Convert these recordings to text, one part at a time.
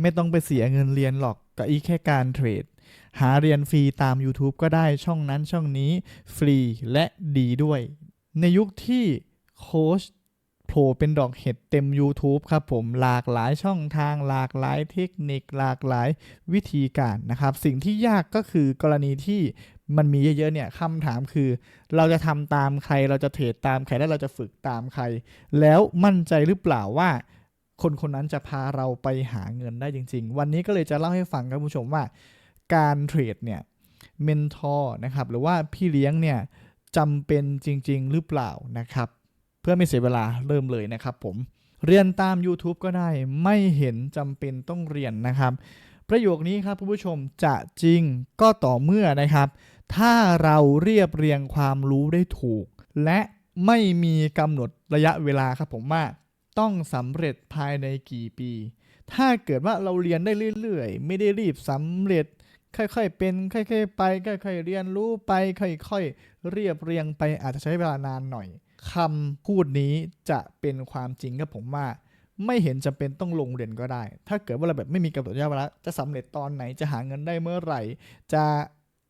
ไม่ต้องไปเสียเงินเรียนหรอกกับอีกแค่การเทรด หาเรียนฟรีตาม YouTube ก็ได้ช่องนั้นช่องนี้ฟรีและดีด้วย ในยุคที่โค้ชโผล่เป็นดอกเห็ดเต็ม YouTube ครับผมหลากหลายช่องทางหลากหลายเทคนิคหลากหลายวิธีการนะครับ สิ่งที่ยากก็คือกรณีที่มันมีเยอะๆเนี่ยคำถามคือ เราจะทำตามใครเราจะเทรดตามใครและเราจะฝึกตามใคร แล้วมั่นใจหรือเปล่าว่า คนคนนั้นจะพาเราไปหาเงินได้จริง ๆ วันนี้ก็เลยจะเล่าให้ฟังครับผู้ชมว่า การเทรดเนี่ยเมนทอร์นะครับหรือว่าพี่เลี้ยงเนี่ยจำเป็นจริง ๆ หรือเปล่านะครับ เพื่อไม่เสียเวลาเริ่มเลยนะครับผมเรียนตาม YouTube ก็ได้ไม่เห็นจำเป็นต้องเรียนนะครับ ประโยคนี้ครับผู้ชมจะจริงก็ต่อเมื่อนะครับ ถ้าเราเรียบเรียงความรู้ได้ถูก และไม่มีกำหนดระยะเวลาครับผมว่า ต้องสำเร็จภายในกี่ปี ถ้าเกิดว่าเราเรียนได้เรื่อยๆ ไม่ได้รีบสำเร็จ ค่อยๆเป็น ค่อยๆไป ค่อยๆเรียนรู้ไป ค่อยๆเรียบเรียงไปอาจจะใช้เวลานานหน่อยคำพูดนี้จะเป็นความจริงครับผมว่า ไม่เห็นจำเป็นต้องลงเรียนก็ได้ ถ้าเกิดว่าเราแบบไม่มีกำหนดระยะเวลาจะสำเร็จตอนไหนจะหาเงินได้เมื่อไหร่ จะ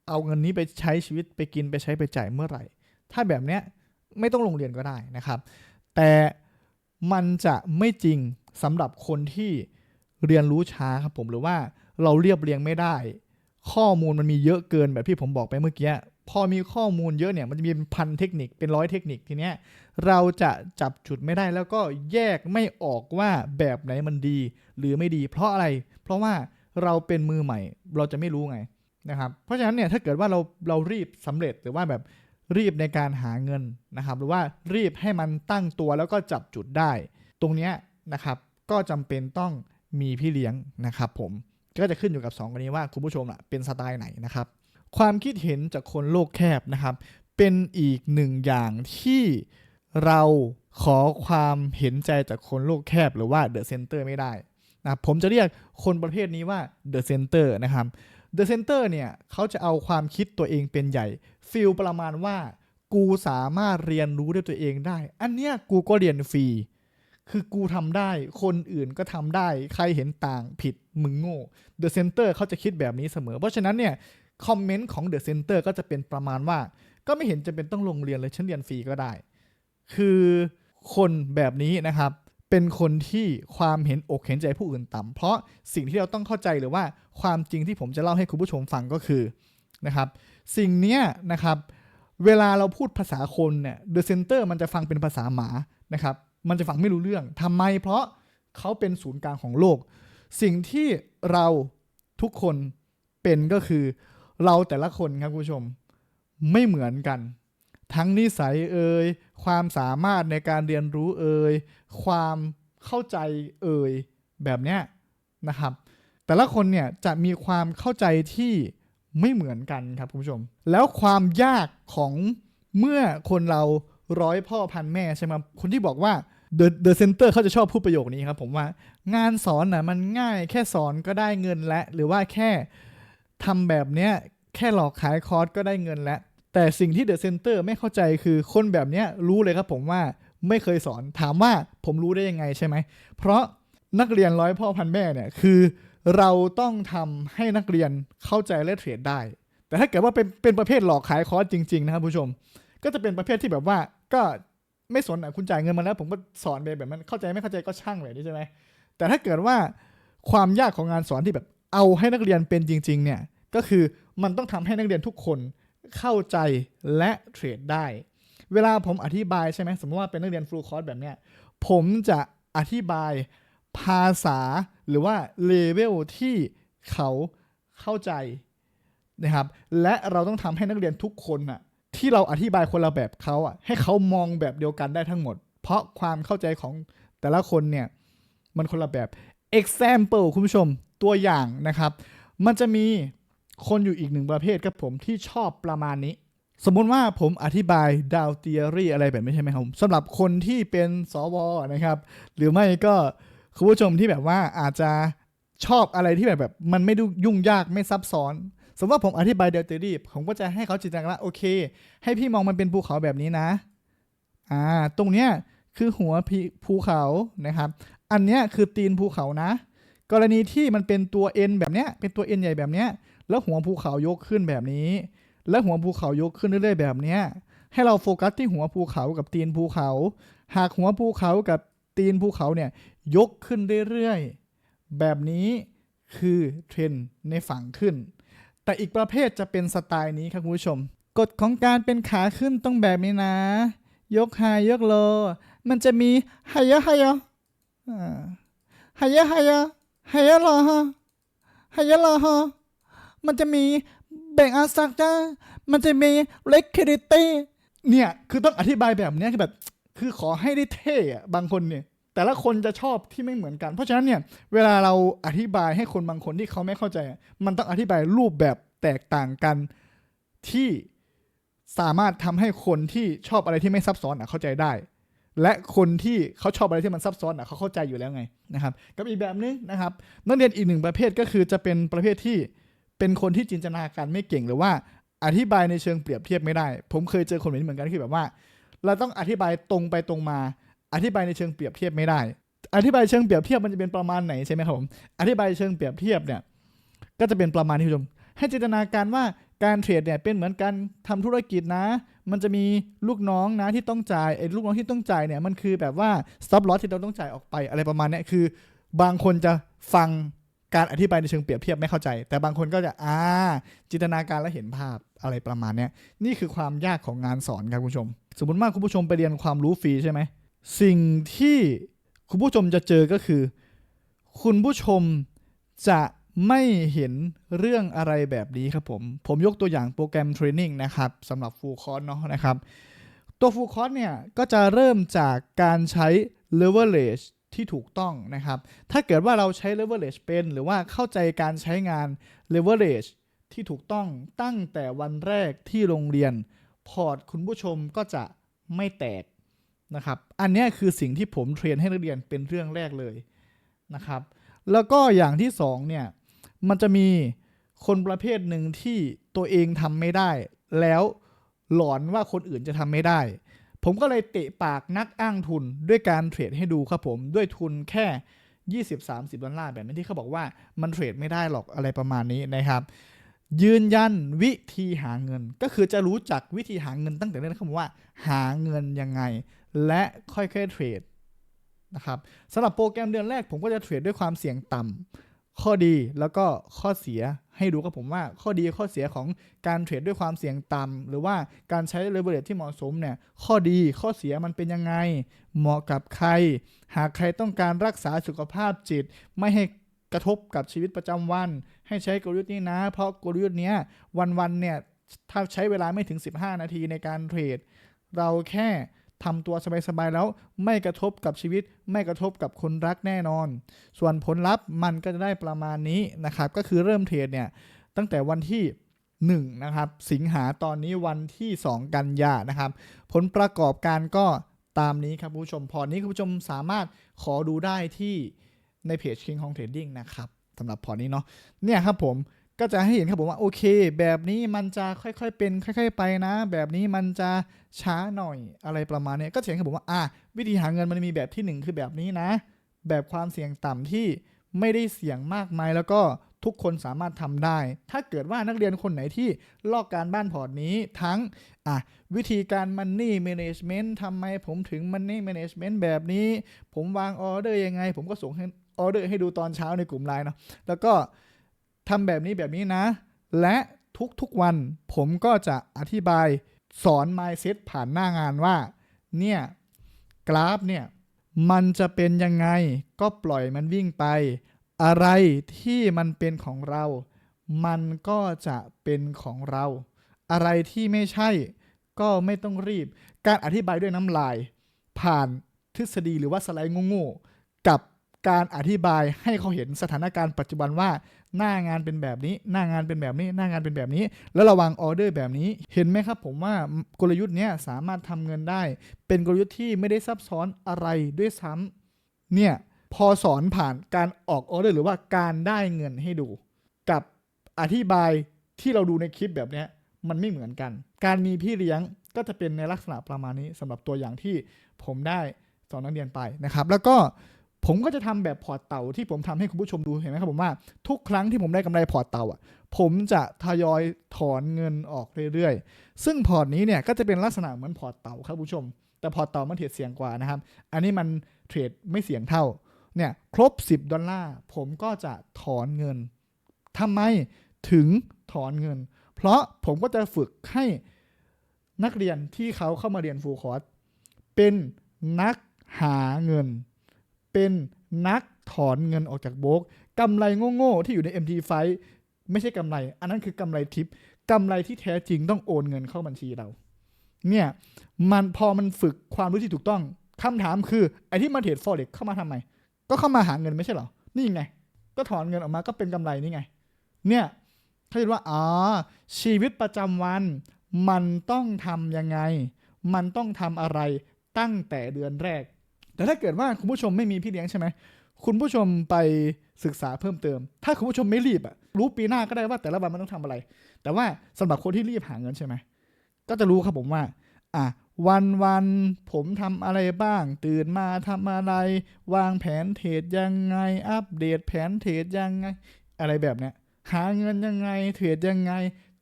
เอาเงินนี้ไปใช้ชีวิตไปกินไปใช้ไปจ่ายเมื่อไหร่ ถ้าแบบเนี้ยไม่ต้องลงเรียนก็ได้นะครับ แต่ มันจะไม่จริงสำหรับคนที่เรียนรู้ช้าครับผมหรือว่าเราเรียบเรียงไม่ได้ ข้อมูลมันมีเยอะเกินแบบที่ผมบอกไปเมื่อกี้พอมีข้อมูลเยอะเนี่ยมันจะมีเป็นพันเทคนิคเป็นร้อยเทคนิคทีเนี้ยเราจะจับจุดไม่ได้แล้วก็แยกไม่ออกว่าแบบไหนมันดี หรือไม่ดี เพราะอะไร เพราะว่าเราเป็นมือใหม่ เราจะไม่รู้ไงนะครับเพราะฉะนั้นเนี่ยถ้าเกิดว่าเราเรารีบสำเร็จหรือว่าแบบ รีบในการหาเงินนะครับหรือว่ารีบให้มันตั้งตัวแล้วก็จับจุดได้ ตรงนี้นะครับก็จำเป็นต้องมีพี่เลี้ยงนะครับผมก็จะขึ้นอยู่กับ2คนนี้ว่าคุณผู้ชมอะเป็นสไตล์ไหนนะครับ ความคิดเห็นจากคนโลกแคบนะครับ เป็นอีกหนึ่งอย่างที่เราขอความเห็นใจจากคนโลกแคบหรือว่าเดอะเซนเตอร์ไม่ได้นะผมจะเรียกคนประเภทนี้ว่าเดอะเซนเตอร์นะครับ เดอะเซนเตอร์เนี่ยเขาจะเอาความคิดตัวเองเป็นใหญ่ฟิลประมาณว่า กูสามารถเรียนรู้ด้วยตัวเองได้ อันเนี้ยกูก็เรียนฟรีคือกูทำได้คนอื่นก็ทำได้ ใครเห็นต่างผิดมึงโง่เดอะเซนเตอร์เขาจะคิดแบบนี้เสมอ เพราะฉะนั้นเนี่ยคอมเมนต์ของเดอะเซนเตอร์ก็จะเป็นประมาณว่า ก็ไม่เห็นจะเป็นต้องลงเรียนเลยฉันเรียนฟรีก็ได้ คือคนแบบนี้นะครับ เป็นคนที่ความเห็นอกเห็นใจผู้อื่นต่ำเพราะสิ่งที่เราต้องเข้าใจหรือว่าความจริงที่ผมจะเล่าให้คุณผู้ชมฟังก็คือนะครับสิ่งเนี้ยนะครับเวลาเราพูดภาษาคนเนี่ยเดอะเซนเตอร์มันจะฟังเป็นภาษาหมานะครับมันจะฟังไม่รู้เรื่องทำไม เพราะเขาเป็นศูนย์กลางของโลก สิ่งที่เราทุกคนเป็นก็คือ เราแต่ละคนครับคุณผู้ชมไม่เหมือนกัน ทั้งนิสัยเอ่ย ความสามารถในการเรียนรู้เอ่ยความเข้าใจเอ่ยแบบเนี้ยนะครับ แต่ละคนเนี่ยจะมีความเข้าใจที่ไม่เหมือนกันครับคุณผู้ชม แล้วความยากของเมื่อคนเราร้อยพ่อพันแม่ใช่ไหมคนที่บอกว่า The The Center เขาจะชอบพูดประโยคนี้ครับผมว่างานสอนน่ะมันง่ายแค่สอนก็ได้เงินและ หรือว่าแค่ทำแบบเนี้ยแค่หลอกขายคอร์สก็ได้เงินแล้ว แต่สิ่งที่เดอะเซนเตอร์ไม่เข้าใจคือคนแบบเนี้ยรู้เลยครับผมว่าไม่เคยสอนถามว่าผมรู้ได้ยังไงใช่ไหม เพราะนักเรียนร้อยพ่อพันแม่เนี่ยคือเราต้องทำให้นักเรียนเข้าใจและเทรดได้ แต่ถ้าเกิดว่าเป็นเป็นประเภทหลอกขายคอร์สจริง ๆ นะครับผู้ชม ก็จะเป็นประเภทที่แบบว่าก็ไม่สนอะคุณจ่ายเงินมาแล้ว ผมก็สอนไปแบบนั้นเข้าใจไม่เข้าใจก็ช่างเลยนี่ใช่ไหมแต่ถ้าเกิดว่าความยากของงานสอนที่แบบเอาให้นักเรียนเป็นจริง ๆ เนี่ยก็คือมันต้องทำให้นักเรียนทุกคน เข้าใจและเทรดได้ เวลาผมอธิบายใช่ไหมสมมติว่าเป็นนักเรียนฟูคอร์สแบบเนี้ยผมจะอธิบายภาษาหรือว่าเลเวลที่เขาเข้าใจนะครับและเราต้องทำให้นักเรียนทุกคนน่ะที่เราอธิบายคนละแบบเขาอะให้เขามองแบบเดียวกันได้ทั้งหมด เพราะความเข้าใจของแต่ละคนเนี่ยมันคนละแบบ example คุณผู้ชมตัวอย่างนะครับ มันจะมี คนอยู่อีกหนึ่งประเภทครับผมที่ชอบประมาณนี้ สมมุติว่าผมอธิบายดาวเทียรี่อะไรแบบนี้ใช่ไหมครับสำหรับคนที่เป็นสวนะครับ หรือไม่ก็คุณผู้ชมที่แบบว่าอาจจะชอบอะไรที่แบบแบบมันไม่ดูยุ่งยากไม่ซับซ้อน สมมติว่าผมอธิบายดาวเทียรี่ผมก็จะให้เขาจินตนาการว่าโอเค ให้พี่มองมันเป็นภูเขาแบบนี้นะ อ่า ตรงเนี้ยคือหัวภูเขานะครับ อันเนี้ยคือตีนภูเขานะ กรณีที่มันเป็นตัว N แบบเนี้ยเป็นตัว N ใหญ่แบบเนี้ย แล้วหัวภูเขายกขึ้นแบบนี้ แล้วหัวภูเขายกขึ้นเรื่อยๆแบบเนี้ยให้เราโฟกัสที่หัวภูเขากับตีนภูเขา หากหัวภูเขากับตีนภูเขาเนี่ยยกขึ้นเรื่อยๆแบบนี้คือเทรนด์ในฝั่งขึ้น แต่อีกประเภทจะเป็นสไตล์นี้ครับคุณผู้ชม กฎของการเป็นขาขึ้นต้องแบบนี้นะ ยกไฮยกโล มันจะมีไฮยะไฮยะอ่ไฮยะไฮยะไฮยะโลฮะไฮยะโลฮะ มันจะมีแบ่งอาสักจ้ามันจะมีเล็กเครดิตี้เนี่ย คือต้องอธิบายแบบเนี้ยคือแบบ คือขอให้ได้เท่อะบางคนเนี่ย แต่ละคนจะชอบที่ไม่เหมือนกัน เพราะฉะนั้นเนี่ย เวลาเราอธิบายให้คนบางคนที่เขาไม่เข้าใจ มันต้องอธิบายรูปแบบแตกต่างกันที่สามารถทำให้คนที่ชอบอะไรที่ไม่ซับซ้อนอะเข้าใจได้ และคนที่เขาชอบอะไรที่มันซับซ้อนอะเขาเข้าใจอยู่แล้วไงนะครับ กับอีกแบบนึงนะครับ นักเรียนอีกหนึ่งประเภทก็คือจะเป็นประเภทที่ เป็นคนที่จินตนาการไม่เก่งหรือว่าอธิบายในเชิงเปรียบเทียบไม่ได้ ผมเคยเจอคนแบบนี้เหมือนกันคือแบบว่า เราต้องอธิบายตรงไปตรงมา อธิบายในเชิงเปรียบเทียบไม่ได้ อธิบายเชิงเปรียบเทียบมันจะเป็นประมาณไหนใช่ไหมครับผมอธิบายเชิงเปรียบเทียบเนี่ยก็จะเป็นประมาณที่คุณผู้ชม ให้จินตนาการว่าการเทรดเนี่ยเป็นเหมือนการทำธุรกิจนะ มันจะมีลูกน้องนะที่ต้องจ่ายไอ้ลูกน้องที่ต้องจ่ายเนี่ยมันคือแบบว่าซับลอสที่เราต้องจ่ายออกไปอะไรประมาณนี้คือบางคนจะฟัง การอธิบายในเชิงเปรียบเทียบไม่เข้าใจ แต่บางคนก็จะอ่าจินตนาการและเห็นภาพอะไรประมาณนี้นี่คือความยากของงานสอนครับคุณผู้ชม สมมติว่าคุณผู้ชมไปเรียนความรู้ฟรีใช่ไหมสิ่งที่คุณผู้ชมจะเจอก็คือ คุณผู้ชมจะไม่เห็นเรื่องอะไรแบบนี้ครับผม ผมยกตัวอย่างโปรแกรมเทรนนิ่งนะครับสำหรับฟูลคอร์สเนาะนะครับ ตัวฟูลคอร์สเนี่ย ก็จะเริ่มจากการใช้ leverage ที่ถูกต้องนะครับ ถ้าเกิดว่าเราใช้ leverage เป็น หรือว่าเข้าใจการใช้งาน leverage ที่ถูกต้องตั้งแต่วันแรกที่โรงเรียน พอร์ตคุณผู้ชมก็จะไม่แตกนะครับ อันนี้คือสิ่งที่ผมเทรนให้นักเรียนเป็นเรื่องแรกเลยนะครับ แล้วก็อย่างที่สองเนี่ย มันจะมีคนประเภทหนึ่งที่ตัวเองทำไม่ได้ แล้วหลอนว่าคนอื่นจะทำไม่ได้ ผมก็เลยเตะปากนักอ้างทุนด้วยการเทรดให้ดูครับผมด้วยทุนแค่ 20-30 ดอลลาร์แบบนี้ที่เขาบอกว่ามันเทรดไม่ได้หรอกอะไรประมาณนี้นะครับ ยืนยันวิธีหาเงิน ก็คือจะรู้จักวิธีหาเงินตั้งแต่แรกนะครับว่า หาเงินยังไง และค่อยๆเทรดนะครับสำหรับโปรแกรมเดือนแรกผมก็จะเทรดด้วยความเสี่ยงต่ำ ข้อดีแล้วก็ข้อเสียให้ดูกับผมว่าข้อดีข้อเสียของการเทรดด้วยความเสี่ยงต่ำหรือว่าการใช้เลเวลเลที่เหมาะสมเนี่ยข้อดีข้อเสียมันเป็นยังไง เหมาะกับใคร หากใครต้องการรักษาสุขภาพจิต ไม่ให้กระทบกับชีวิตประจำวัน ให้ใช้กลยุทธ์นี้นะ เพราะกลยุทธ์เนี้ยวันๆเนี่ยถ้าใช้เวลาไม่ถึง 15 นาทีในการเทรด เราแค่ ทำตัวสบายๆแล้วไม่กระทบกับชีวิต ไม่กระทบกับคนรักแน่นอน ส่วนผลลัพธ์มันก็จะได้ประมาณนี้นะครับ ก็คือเริ่มเทรดเนี่ยตั้งแต่วันที่1นะครับสิงหาตอนนี้วันที่ 2 กันยานะครับ ผลประกอบการก็ตามนี้ครับผู้ชมพอร์ตนี้คุณผู้ชมสามารถขอดูได้ที่ในเพจ King Kong Trading นะครับสำหรับพอร์ตนี้เนาะเนี่ยครับผม ก็จะให้เห็นครับผมว่าโอเค แบบนี้มันจะค่อยๆเป็นค่อย ๆ ไปนะ แบบนี้มันจะช้าหน่อยอะไรประมาณนี้ก็จะเห็นครับผมว่าอะวิธีหาเงินมันมีแบบที่หนึ่งคือแบบนี้นะ แบบความเสี่ยงต่ำที่ไม่ได้เสี่ยงมากมายแล้วก็ทุกคนสามารถทำได้ ถ้าเกิดว่านักเรียนคนไหนที่ลอกการบ้านพอร์ตนี้ทั้งอะวิธีการ Money Management ทำไมผมถึง Money Management แบบนี้ ผมวางออเดอร์ยังไง ผมก็ส่งให้ออเดอร์ให้ดูตอนเช้าในกลุ่มไลน์เนาะแล้วก็ ทำแบบนี้แบบนี้นะ และทุกๆวันผมก็จะอธิบายสอน mindset ผ่านหน้างานว่า เนี่ย กราฟเนี่ย มันจะเป็นยังไงก็ปล่อยมันวิ่งไป อะไรที่มันเป็นของเรา มันก็จะเป็นของเรา อะไรที่ไม่ใช่ก็ไม่ต้องรีบ การอธิบายด้วยน้ำลาย ผ่านทฤษฎีหรือว่าสไลด์ง่ๆกับการอธิบายให้เขาเห็นสถานการณ์ปัจจุบันว่า หน้างานเป็นแบบนี้ หน้างานเป็นแบบนี้ หน้างานเป็นแบบนี้ แล้วระวังออเดอร์แบบนี้ เห็นไหมครับผมว่ากลยุทธ์เนี้ยสามารถทำเงินได้ เป็นกลยุทธ์ที่ไม่ได้ซับซ้อนอะไรด้วยซ้ำเนี่ยพอสอนผ่านการออกออเดอร์หรือว่าการได้เงินให้ดู กับอธิบายที่เราดูในคลิปแบบเนี้ยมันไม่เหมือนกัน การมีพี่เลี้ยงก็จะเป็นในลักษณะประมาณนี้สำหรับตัวอย่างที่ผมได้สอนนักเรียนไปนะครับ แล้วก็ ผมก็จะทำแบบพอร์ตเต่าที่ผมทำให้คุณผู้ชมดูเห็นไหมครับผมว่าทุกครั้งที่ผมได้กำไรพอร์ตเต่าอะผมจะทยอยถอนเงินออกเรื่อยๆ ซึ่งพอร์ตนี้เนี่ยก็จะเป็นลักษณะเหมือนพอร์ตเต่าครับผู้ชม แต่พอร์ตเต่ามันเทรดเสี่ยงกว่านะครับ อันนี้มันเทรดไม่เสี่ยงเท่าเนี่ยครบ 10 ดอลลาร์ผมก็จะถอนเงินทำไมถึงถอนเงิน เพราะผมก็จะฝึกให้นักเรียนที่เขาเข้ามาเรียนฟูลคอร์สเป็นนักหาเงิน เป็นนักถอนเงินออกจากโบรกกำไรโง่ๆที่อยู่ใน MT5 ไม่ใช่กำไร อันนั้นคือกำไรทิปกำไรที่แท้จริงต้องโอนเงินเข้าบัญชีเรา เนี่ยมันพอมันฝึกความรู้ที่ถูกต้องคำถามคือไอ้ที่มาเทรดฟอเร็กเข้ามาทำไม ก็เข้ามาหาเงินไม่ใช่เหรอ นี่ไง ก็ถอนเงินออกมาก็เป็นกำไรนี่ไง เนี่ยเขาเรียกว่าอ๋อชีวิตประจำวัน มันต้องทำยังไง มันต้องทำอะไรตั้งแต่เดือนแรก แต่ถ้าเกิดว่าคุณผู้ชมไม่มีพี่เลี้ยงใช่ไหมคุณผู้ชมไปศึกษาเพิ่มเติม ถ้าคุณผู้ชมไม่รีบอะรู้ปีหน้าก็ได้ว่าแต่ละวันมันต้องทำอะไร แต่ว่าสำหรับคนที่รีบหาเงินใช่ไหมก็จะรู้ครับผมว่า อะวันวันๆผมทำอะไรบ้าง ตื่นมาทำอะไร วางแผนเทรดยังไง อัปเดตแผนเทรดยังไง อะไรแบบเนี้ยหาเงินยังไง เทรดยังไง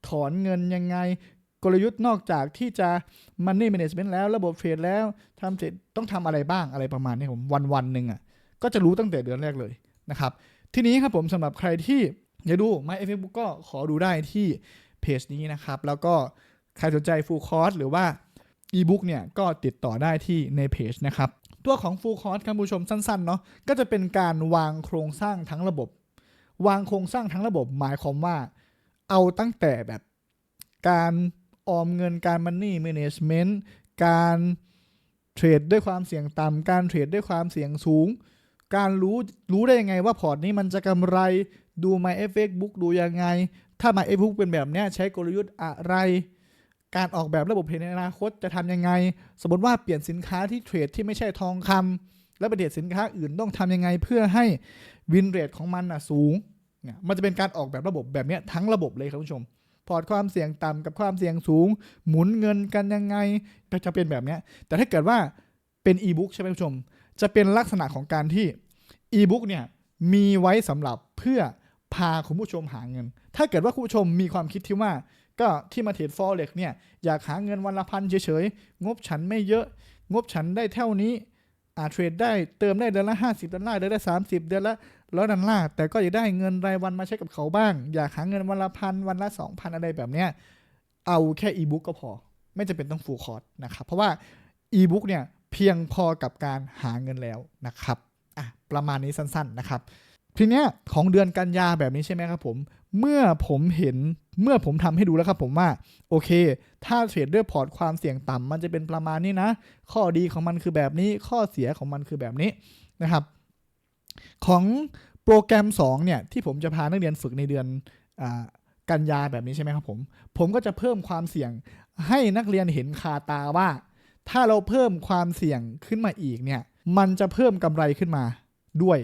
ถอนเงินยังไง กลยุทธ์นอกจากที่จะ Money Management แล้วระบบเทรดแล้วทำเสร็จต้องทำอะไรบ้างอะไรประมาณนี้ผมวันวันหนึ่งอะก็จะรู้ตั้งแต่เดือนแรกเลยนะครับ ทีนี้ครับผมสำหรับใครที่อยากดู My f a c e b o o k ก็ขอดูได้ที่เพจนี้นะครับ แล้วก็ใครสนใจ Full Course หรือว่า e-book เนี่ยก็ติดต่อได้ที่ในเพจนะครับ ตัวของ Full Course ครับผู้ชมสั้นๆเนาะก็จะเป็นการวางโครงสร้างทั้งระบบ วางโครงสร้างทั้งระบบหมายความว่า เอาตั้งแต่แบบการ ออมเงินการ Money Management การเทรดด้วยความเสี่ยงต่ำการเทรดด้วยความเสี่ยงสูง การรู้รู้ได้ยังไงว่าพอร์ตนี้มันจะกำไรดู My f x Book ดูยังไง ถ้า My f Book เป็นแบบนี้ใช้กลยุทธ์อะไร การออกแบบระบบเทรดในอนาคตจะทำยังไง สมมติว่าเปลี่ยนสินค้าที่เทรดที่ไม่ใช่ทองคำแล้วไปเทรดสินค้าอื่นต้องทำยังไงเพื่อให้วินเรทของมันน่ะสูง มันจะเป็นการออกแบบระบบแบบนี้ทั้งระบบเลยครับผู้ชม พอร์ตความเสี่ยงต่ำกับความเสี่ยงสูง หมุนเงินกันยังไงจะเป็นแบบนี้แต่ถ้าเกิดว่าเป็นอีบุ๊กใช่ไหมผู้ชม จะเป็นลักษณะของการที่อีบุ๊กเนี่ยมีไว้สำหรับเพื่อพาคุณผู้ชมหาเงิน ถ้าเกิดว่าคุณผู้ชมมีความคิดที่ว่า ก็ที่มาเทรดฟอเร็กเนี่ยอยากหาเงินวันละพันเฉยๆ งบฉันไม่เยอะ งบฉันได้เท่านี้อาเทรดได้เติมได้เดือนละ 50ดอลลาร์เดือนละ 30 เดือนละ ร้อยดอลลาร์แต่ก็อยากได้เงินรายวันมาใช้กับเขาบ้าง อยากหาเงินวันละพันวันละ2,000อะไรแบบเนี้ยเอาแค่อีบุ๊กก็พอ ไม่จำเป็นต้องฟูลคอร์สนะครับเพราะว่าอีบุ๊กเนี่ยเพียงพอกับการหาเงินแล้วนะครับอะประมาณนี้สั้นๆนะครับทีเนี้ยของเดือนกันยาแบบนี้ใช่ไหมครับผมเมื่อผมเห็นเมื่อผมทำให้ดูแล้วครับผมว่า โอเค ถ้าเทรดด้วยพอร์ตความเสี่ยงต่ำมันจะเป็นประมาณนี้นะ ข้อดีของมันคือแบบนี้ข้อเสียของมันคือแบบนี้นะครับ ของโปรแกรม2เนี่ยที่ผมจะพานักเรียนฝึกในเดือนอกันยาแบบนี้ใช่ไหมครับผม ผมก็จะเพิ่มความเสี่ยงให้นักเรียนเห็นคาตาว่า ถ้าเราเพิ่มความเสี่ยงขึ้นมาอีกเนี่ยมันจะเพิ่มกำไรขึ้นมาด้วย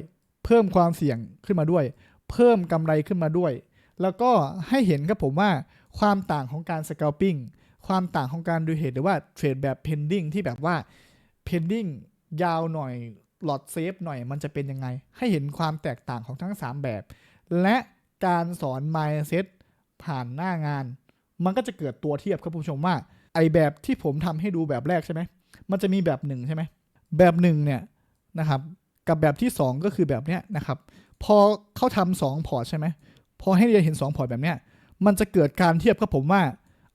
เพิ่มความเสี่ยงขึ้นมาด้วย เพิ่มกำไรขึ้นมาด้วย แล้วก็ให้เห็นครับผมว่าความต่างของการส c ก l ปิ้งความต่างของการดูเหตุหรือว่าเทรดแบบ pending ที่แบบว่า pending ยาวหน่อย หลอดเซฟหน่อยมันจะเป็นยังไง ให้เห็นความแตกต่างของทั้ง 3 แบบ และการสอน mindset ผ่านหน้างาน มันก็จะเกิดตัวเทียบครับผู้ชมว่า ไอแบบที่ผมทำให้ดูแบบแรกใช่ไหมมันจะมีแบบหนึ่งใช่ไหมแบบหนึ่งเนี่ยนะครับกับแบบที่ 2 ก็คือแบบเนี้ยนะครับ พอเขาทำสองพอร์ตใช่ไหมพอให้เรียนเห็น 2 พอร์ตแบบเนี้ยมันจะเกิดการเทียบกับผมว่า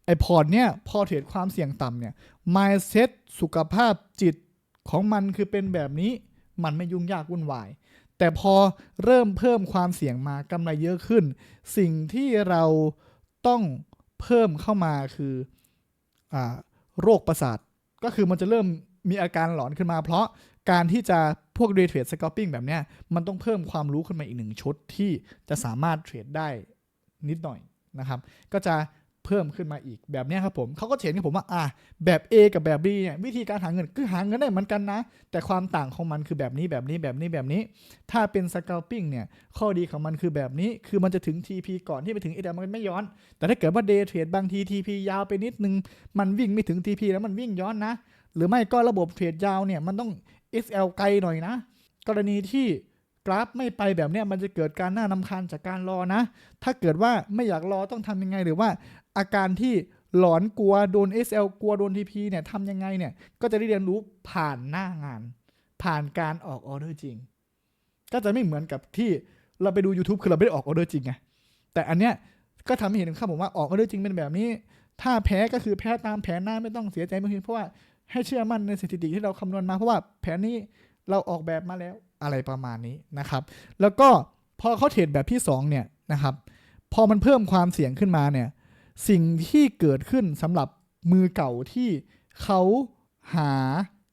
ไอพอร์ตเนี่ยพอเทรดความเสี่ยงต่ำเนี่ย mindset สุขภาพจิตของมันคือเป็นแบบนี้ มันไม่ยุ่งยากวุ่นวาย แต่พอเริ่มเพิ่มความเสี่ยงมากำไรเยอะขึ้น สิ่งที่เราต้องเพิ่มเข้ามาคืออโรคประสาท ก็คือมันจะเริ่มมีอาการหลอนขึ้นมา เพราะการที่จะพวก day trade scalping แบบเนี้ยมันต้องเพิ่มความรู้ขึ้นมาอีกหนึ่งชุดที่จะสามารถเทรดได้นิดหน่อยนะครับ ก็จะ เพิ่มขึ้นมาอีกแบบนี้ครับผมเขาก็เห็นกับผมว่าอะแบบ A กับแบบ B เนี่ยวิธีการหาเงินคือหาเงินได้เหมือนกันนะ แต่ความต่างของมันคือแบบนี้แบบนี้แบบนี้แบบนี้ ถ้าเป็น scalping เนี่ยข้อดีของมันคือแบบนี้คือมันจะถึง TP ก่อนที่ไปถึง ADA มันไม่ย้อน แต่ถ้าเกิดว่า day trade บางที TP ยาวไปนิดนึง มันวิ่งไม่ถึง TP แล้วมันวิ่งย้อนนะ หรือไม่ก็ระบบเทรดยาวเนี่ยมันต้อง XL ไกลหน่อยนะ กรณีที่กราฟไม่ไปแบบเนี้ยมันจะเกิดการน้านำคาญจากการรอนะ ถ้าเกิดว่าไม่อยากรอต้องทำยังไงหรือว่า อาการที่หลอนกลัวโดน SL กลัวโดน TP เนี่ยทำยังไงเนี่ย ก็จะได้เรียนรู้ผ่านหน้างาน ผ่านการออกออเดอร์จริง ก็จะไม่เหมือนกับที่เราไปดู YouTube คือเราไม่ได้ออกออเดอร์จริงไงแต่อันเนี้ยก็ทำให้เห็นครับผมว่าออกออเดอร์จริงเป็นแบบนี้ ถ้าแพ้ก็คือแพ้ตามแผนหน้าไม่ต้องเสียใจเมื่อกี้เพราะว่าให้เชื่อมั่นในสถิติที่เราคำนวณมาเพราะว่าแผนนี้เราออกแบบมาแล้วอะไรประมาณนี้นะครับ แล้วก็พอเขาเทรดแบบที่สองเนี่ยนะครับ พอมันเพิ่มความเสี่ยงขึ้นมาเนี่ย สิ่งที่เกิดขึ้นสำหรับมือเก่าที่เขาหา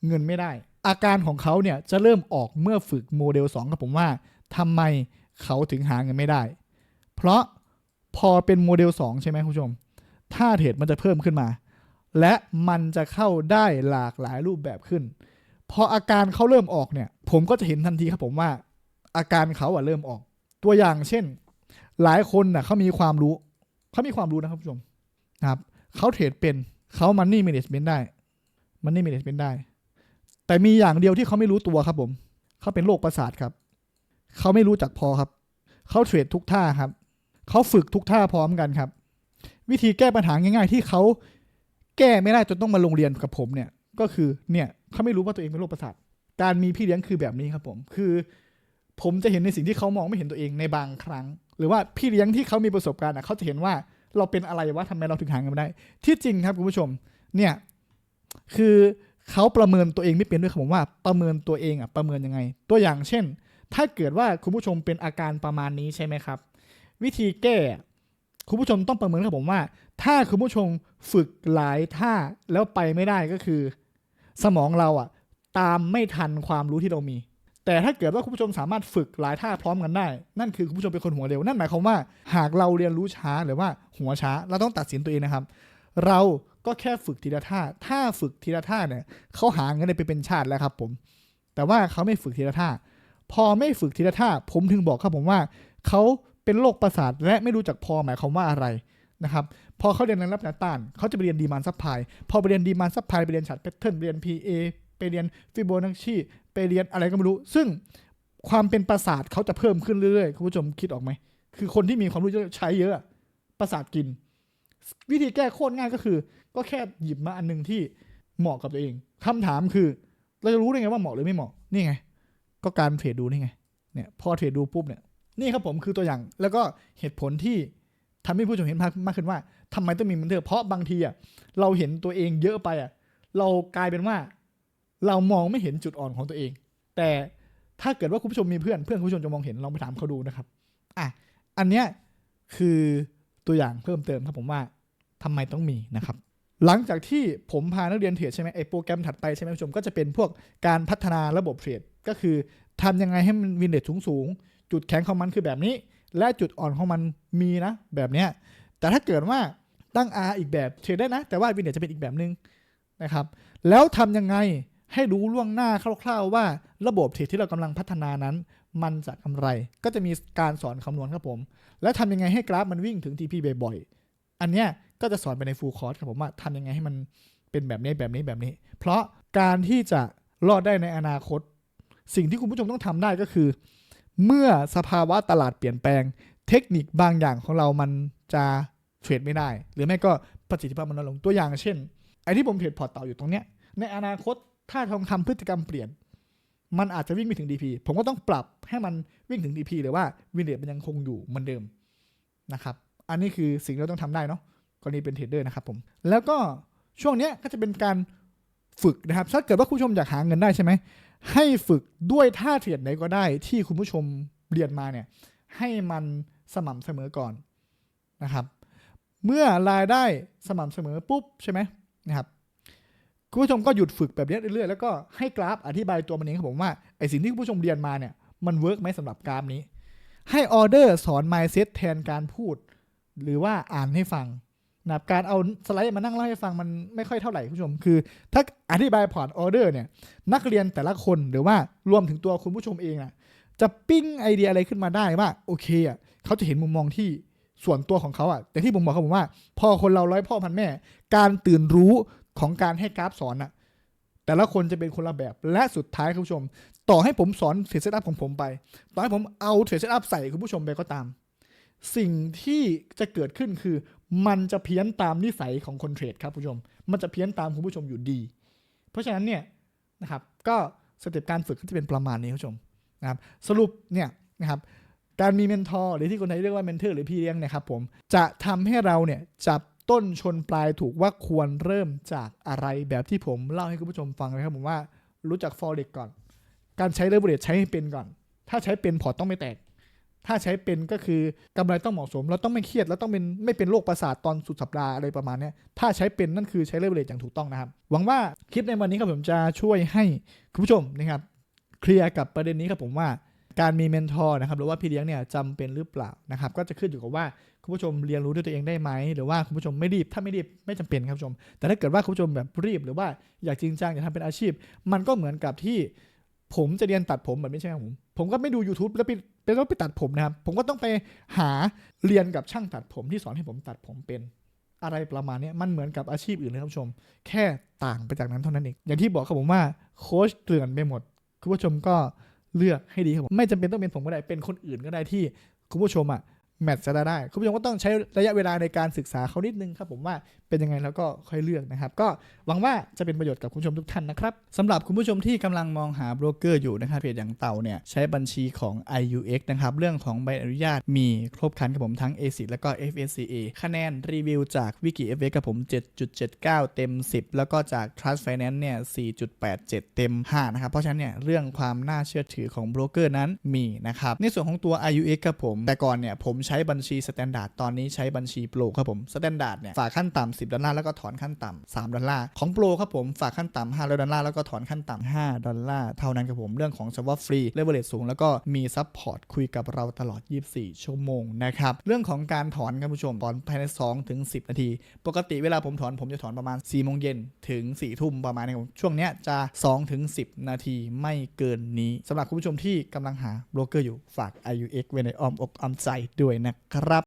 เงินไม่ได้ อาการของเขาเนี่ยจะเริ่มออกเมื่อฝึกโมเดล 2 กับผมว่าทำไมเขาถึงหาเงินไม่ได้ เพราะพอเป็นโมเดล 2 ใช่ไหมคุณผู้ชมท่าเทรดมันจะเพิ่มขึ้นมา และมันจะเข้าได้หลากหลายรูปแบบขึ้น พออาการเขาเริ่มออกเนี่ย ผมก็จะเห็นทันทีครับผมว่า อาการเขาอะเริ่มออก ตัวอย่างเช่น หลายคนน่ะเขามีความรู้ เขามีความรู้นะครับผู้ชมนะครับเขาเทรดเป็นเขามันนี่ management ได้มันนี่ management ได้ แต่มีอย่างเดียวที่เขาไม่รู้ตัวครับผม เขาเป็นโรคประสาทครับ เขาไม่รู้จักพอครับ เขาเทรดทุกท่าครับ เขาฝึกทุกท่าพร้อมกันครับ วิธีแก้ปัญหาง่าย ๆ ที่เขาแก้ไม่ได้จนต้องมาลงเรียนกับผมเนี่ย ก็คือเนี่ยเขาไม่รู้ว่าตัวเองเป็นโรคประสาท การมีพี่เลี้ยงคือแบบนี้ครับผม คือ ผมจะเห็นในสิ่งที่เขามองไม่เห็นตัวเองในบางครั้ง รือว่าพี่เลี้ยงที่เขามีประสบการณ์เขาจะเห็นว่าเราเป็นอะไรวะทำไมเราถึงหาเงินไม่ได้ ที่จริงครับคุณผู้ชม เนี่ย คือเขาประเมินตัวเองไม่เป็นด้วยครับผมว่า ประเมินตัวเองอะประเมินยังไง ตัวอย่างเช่น ถ้าเกิดว่าคุณผู้ชมเป็นอาการประมาณนี้ใช่ไหมครับ วิธีแก้คุณผู้ชมต้องประเมินครับผมว่า ถ้าคุณผู้ชมฝึกหลายท่าแล้วไปไม่ได้ก็คือ สมองเราอะ ตามไม่ทันความรู้ที่เรามี แต่ถ้าเกิดว่าคุณผู้ชมสามารถฝึกหลายท่าพร้อมกันได้ นั่นคือคุณผู้ชมเป็นคนหัวเร็ว นั่นหมายความว่าหากเราเรียนรู้ช้าหรือว่าหัวช้า เราต้องตัดสินตัวเองนะครับ เราก็แค่ฝึกทีละท่า ถ้าฝึกทีละท่าเนี่ยเขาหาเงินได้ไปเป็นชาติแล้วครับผม แต่ว่าเขาไม่ฝึกทีละท่า พอไม่ฝึกทีละท่า ผมถึงบอกครับผมว่า เขาเป็นโรคประสาทและไม่รู้จักพอหมายความว่าอะไรนะครับ พอเขาเรียนรับแนวต้าน เขาจะไปเรียนดีมานซัพพลาย พอไปเรียนดีมานซัพพลายไปเรียนชาร์ตแพทเทิร์นไปเรียน PA ไปเรียนฟิโบนัชชี ไปเรียนอะไรก็ไม่รู้ ซึ่งความเป็นประสาทเขาจะเพิ่มขึ้นเรื่อยๆคุณผู้ชมคิดออกไหม คือคนที่มีความรู้เยอะใช้เยอะประสาทกิน วิธีแก้โคตรง่ายก็คือ ก็แค่หยิบมาอันหนึงที่เหมาะกับตัวเองคำถามคือ เราจะรู้ได้ไงว่าเหมาะหรือไม่เหมาะนี่ไง ก็การเทรดดูนี่ไงเนี่ยพอเทรดดูปุ๊บเนี่ยนี่ครับผมคือตัวอย่างแล้วก็เหตุผลที่ทำให้ผู้ชมเห็นมากขึ้นว่าทำไมต้องมีมันเถอะเพราะบางทีอะเราเห็นตัวเองเยอะไปอะเรากลายเป็นว่า เรามองไม่เห็นจุดอ่อนของตัวเอง แต่ถ้าเกิดว่าคุณผู้ชมมีเพื่อนเพื่อนคุณผู้ชมจะมองเห็นลองไปถามเขาดูนะครับอะอันเนี้ยคือตัวอย่างเพิ่มเติมครับผมว่าทำไมต้องมีนะครับ หลังจากที่ผมพานักเรียนเทรดใช่ไหมไอโปรแกรมถัดไปใช่ไหมคุณผู้ชมก็จะเป็นพวกการพัฒนาระบบเทรดก็คือทำยังไงให้มันวินเดตสูงสูงจุดแข็งของมันคือแบบนี้ และจุดอ่อนของมันมีนะแบบเนี้ยแต่ถ้าเกิดว่าตั้ง R อีกแบบเทรดได้นะ แต่ว่าวินเดตจะเป็นอีกแบบนึงนะครับแล้วทำยังไง ให้รู้ล่วงหน้าคร่าวๆว่าระบบเทรดที่เรากำลังพัฒนานั้น มันจะกำไร ก็จะมีการสอนคำนวณครับผม แล้วทำยังไงให้กราฟมันวิ่งถึง TP บ่อยๆอันเนี้ยก็จะสอนไปในฟูลคอร์สครับผมว่าทำยังไงให้มันเป็นแบบนี้แบบนี้แบบนี้ เพราะการที่จะรอดได้ในอนาคต สิ่งที่คุณผู้ชมต้องทำได้ก็คือ เมื่อสภาวะตลาดเปลี่ยนแปลง เทคนิคบางอย่างของเรามันจะเทรดไม่ได้ หรือไม่ก็ประสิทธิภาพมันลดลงตัวอย่างเช่นไอ้ที่ผมเทรดพอร์ตเต่าอยู่ตรงเนี้ยในอนาคต ถ้าทองคำพฤติกรรมเปลี่ยน มันอาจจะวิ่งไปถึง DP ผมก็ต้องปรับให้มันวิ่งถึง DP หรือว่าวินเดตมันยังคงอยู่เหมือนเดิมนะครับ อันนี้คือสิ่งที่เราต้องทำได้เนาะกรณีเป็นเทรดเดอร์นะครับผม แล้วก็ช่วงนี้ก็จะเป็นการฝึกนะครับ ถ้าเกิดว่าคุณผู้ชมอยากหาเงินได้ใช่ไหม ให้ฝึกด้วยท่าเทรดไหนก็ได้ ที่คุณผู้ชมเรียนมาเนี่ย ให้มันสม่ำเสมอก่อนนะครับ เมื่อรายได้สม่ำเสมอปุ๊บใช่ไหมนะครับ คุณผู้ชมก็หยุดฝึกแบบนี้เรื่อยๆแล้วก็ให้กราฟอธิบายตัวมันเองครับผมว่าไอสิ่งที่คุณผู้ชมเรียนมาเนี่ยมันเวิร์กไหมสำหรับกราฟนี้ ให้ออเดอร์สอน mindset แทนการพูด หรือว่าอ่านให้ฟังนะครับการเอาสไลด์มานั่งเล่าให้ฟังมันไม่ค่อยเท่าไหร่คุณผู้ชม คือ ถ้าอธิบายพอร์ตออเดอร์เนี่ยนักเรียนแต่ละคนหรือว่ารวมถึงตัวคุณผู้ชมเองอะจะปิ้งไอเดียอะไรขึ้นมาได้ว่าโอเคอะเขาจะเห็นมุมมองที่ส่วนตัวของเขาอะแต่ที่ผมบอกครับผมว่า พอคนเราร้อยพ่อพันแม่ การตื่นรู้ ของการให้กราฟสอนอะแต่ละคนจะเป็นคนละแบบ และสุดท้ายคุณผู้ชม ต่อให้ผมสอนเทรดเซตอัพของผมไป ต่อให้ผมเอาเทรดเซตอัพใส่คุณผู้ชมไปก็ตาม สิ่งที่จะเกิดขึ้นคือ มันจะเพี้ยนตามนิสัยของคนเทรดครับคุณผู้ชม มันจะเพี้ยนตามคุณผู้ชมอยู่ดี เพราะฉะนั้นเนี่ยนะครับก็สเต็ปการฝึกก็จะเป็นประมาณนี้คุณผู้ชมนะครับสรุปเนี่ยนะครับการมีเมนทอร์หรือที่คนไทยเรียกว่าเมนเทอร์หรือพี่เลี้ยงเนะครับผมจะทำให้เราเนี่ยจับ ต้นชนปลายถูกว่าควรเริ่มจากอะไรแบบที่ผมเล่าให้คุณผู้ชมฟังนะครับผมว่ารู้จัก forex ก่อน การใช้เลเวอเรจใช้ให้เป็นก่อน ถ้าใช้เป็นพอร์ตต้องไม่แตก ถ้าใช้เป็นก็คือกำไรต้องเหมาะสม เราต้องไม่เครียดแล้วต้องเป็นไม่เป็นโรคประสาทตอนสุดสัปดาห์อะไรประมาณนี้ถ้าใช้เป็นนั่นคือใช้เลเวอเรจอย่างถูกต้องนะครับ หวังว่าคลิปในวันนี้ครับผมจะช่วยให้คุณผู้ชมนะครับเคลียร์กับประเด็นนี้ครับผมว่าการมีเมนทอร์นะครับหรือว่าพี่เลี้ยงเนี่ยจำเป็นหรือเปล่านะครับก็จะขึ้นอยู่กับว่า คุณผู้ชมเรียนรู้ด้วยตัวเองได้ไหม หรือว่าคุณผู้ชมไม่รีบ ถ้าไม่รีบไม่จำเป็นครับผู้ชม แต่ถ้าเกิดว่าคุณผู้ชมแบบรีบหรือว่าอยากจริงจังอยากทำเป็นอาชีพ มันก็เหมือนกับที่ผมจะเรียนตัดผมแบบไม่ใช่ครับผม ผมก็ไม่ดู YouTube แล้วไปเป็นต้องไปตัดผมนะครับ ผมก็ต้องไปหาเรียนกับช่างตัดผมที่สอนให้ผมตัดผมเป็นอะไรประมาณนี้มันเหมือนกับอาชีพอื่นเลยครับผู้ชม แค่ต่างไปจากนั้นเท่านั้นเอง อย่างที่บอกครับผมว่าโค้ชเกลื่อนไปหมด คุณผู้ชมก็เลือกให้ดีครับผม ไม่จำเป็นต้องเป็นผมก็ได้ เป็นคนอื่นก็ได้ที่คุณผู้ชมอะ แมทจะได้ คุณผู้ชมก็ต้องใช้ระยะเวลาในการศึกษาเขานิดนึงครับผมว่าเป็นยังไงแล้วก็ค่อยเลือกนะครับ ก็หวังว่าจะเป็นประโยชน์กับคุณผู้ชมทุกท่านนะครับสำหรับคุณผู้ชมที่กำลังมองหาโบรกเกอร์อยู่นะครับเพจอย่างเต่าเนี่ยใช้บัญชีของ IUX นะครับเรื่องของใบอนุญาตมีครบครันกับผมทั้ง ACID แล้วก็ FSCA คะแนนรีวิวจาก Wiki FX กับผม 7.79 เต็ม 10 แล้วก็จาก Trust Finance เนี่ย 4.87 เต็ม 5 นะครับ เพราะฉะนั้นเนี่ยเรื่องความน่าเชื่อถือของโบรกเกอร์นั้นมีนะครับในส่วนของตัว IUX ครับผมแต่ก่อนเนี่ยผมใช้บัญชี Standard ตอนนี้ใช้บัญชี Pro ครับผม Standard เนี่ยฝากขั้นต่ำ10 ดอลลาร์แล้วก็ถอนขั้นต่ำ3ดอลลาร์ของ Pro ครับผมฝากขั้นต่ำ5ดอลลาร์แล้วก็ถอนขั้นต่ำ5ดอลลาร์เท่านั้นครับผมเรื่องของ swap ฟรีเลเวลเลสูงแล้วก็มีซัพพอร์ตคุยกับเราตลอด 24 ชั่วโมงนะครับเรื่องของการถอนครับผู้ชมถอนภายใน2ถึง10 นาที ปกติเวลาผมถอนผมจะถอนประมาณ4โมงเย็นถึง4ทุ่มประมาณนี้ครับช่วงเนี้ยจะ2ถึง10 นาทีไม่เกินนี้สำหรับคุณผู้ชมที่กำลังหาโบรกเกอร์อยู่ฝาก IUX ไว้ในอ้อมอกอ้อมใจด้วยนะครับ